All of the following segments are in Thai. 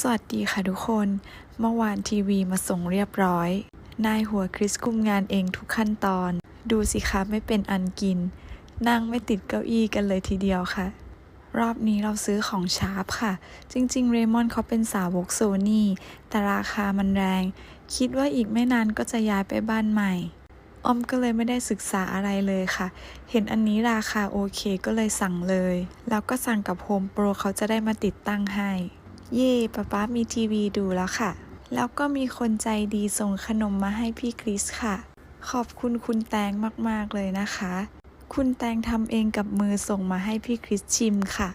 สวัสดีค่ะทุกคน เมื่อวานทีวีมาส่งเรียบร้อย นายหัวคริสคุมงานเองทุกขั้นตอน ดูสิคะไม่เป็นอันกิน นั่งไม่ติดเก้าอี้กันเลยทีเดียวค่ะ รอบนี้เราซื้อของชาร์ปค่ะ จริงๆ เรมอนเขาเป็นสาวกโซนี่ แต่ราคามันแรง คิดว่าอีกไม่นานก็จะย้ายไปบ้านใหม่ ออมก็เลยไม่ได้ศึกษาอะไรเลยค่ะ เห็นอันนี้ราคาโอเคก็เลยสั่งเลย แล้วก็สั่งกับโฮมโปรเขาจะได้มาติดตั้งให้ เย่ป๊าป๊ามีทีวีดูแล้วค่ะ แล้วก็มีคนใจดีส่งขนมมาให้พี่คริสค่ะ ขอบคุณคุณแตงมากๆเลยนะคะ คุณแตงทำเองกับมือส่งมาให้พี่คริสชิมค่ะ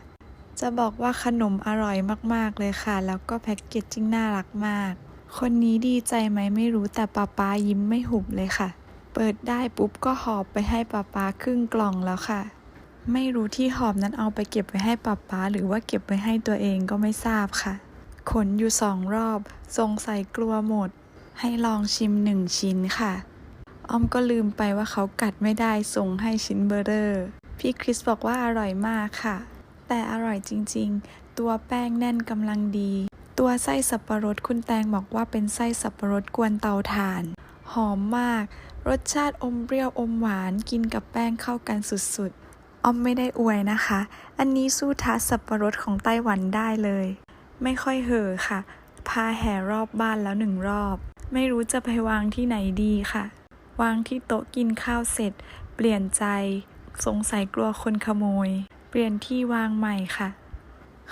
จะบอกว่าขนมอร่อยมากๆเลยค่ะ แล้วก็แพ็กเกจจิ้งน่ารักมาก คนนี้ดีใจไหมไม่รู้แต่ป๊าป๊ายิ้มไม่หุบเลยค่ะ เปิดได้ปุ๊บก็หอบไปให้ป๊าป๊าครึ่งกล่องแล้วค่ะ ไม่รู้ที่หอบนั้นเอาไปเก็บไว้ให้ป๊าป๊าหรือว่าเก็บไว้ให้ตัวเองก็ไม่ทราบค่ะ ขนอยู่สองรอบสงสัยกลัวหมด ให้ลองชิมหนึ่งชิ้นค่ะ อ้อมก็ลืมไปว่าเขากัดไม่ได้ส่งให้ชิ้นเบอร์เรอร์พี่คริสบอกว่าอร่อยมากค่ะ แต่อร่อยจริงๆ ตัวแป้งแน่นกำลังดี ตัวไส้สับปะรดคุณแตงบอกว่าเป็นไส้สับปะรดกวนเตาถ่าน หอมมาก รสชาติอมเปรี้ยวอมหวานกินกับแป้งเข้ากันสุดๆ ออมไม่ได้อวยนะคะ อันนี้สู้ทัสสับปะรดของไต้หวันได้เลย ไม่ค่อยเห่อค่ะ พาแห่รอบบ้านแล้วหนึ่งรอบ ไม่รู้จะไปวางที่ไหนดีค่ะ วางที่โต๊ะกินข้าวเสร็จ เปลี่ยนใจ สงสัยกลัวคนขโมย เปลี่ยนที่วางใหม่ค่ะ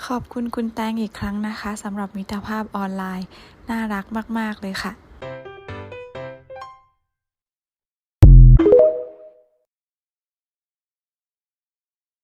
ขอบคุณคุณแตงอีกครั้งนะคะสำหรับมิตรภาพออนไลน์ น่ารักมาก ๆ เลยค่ะ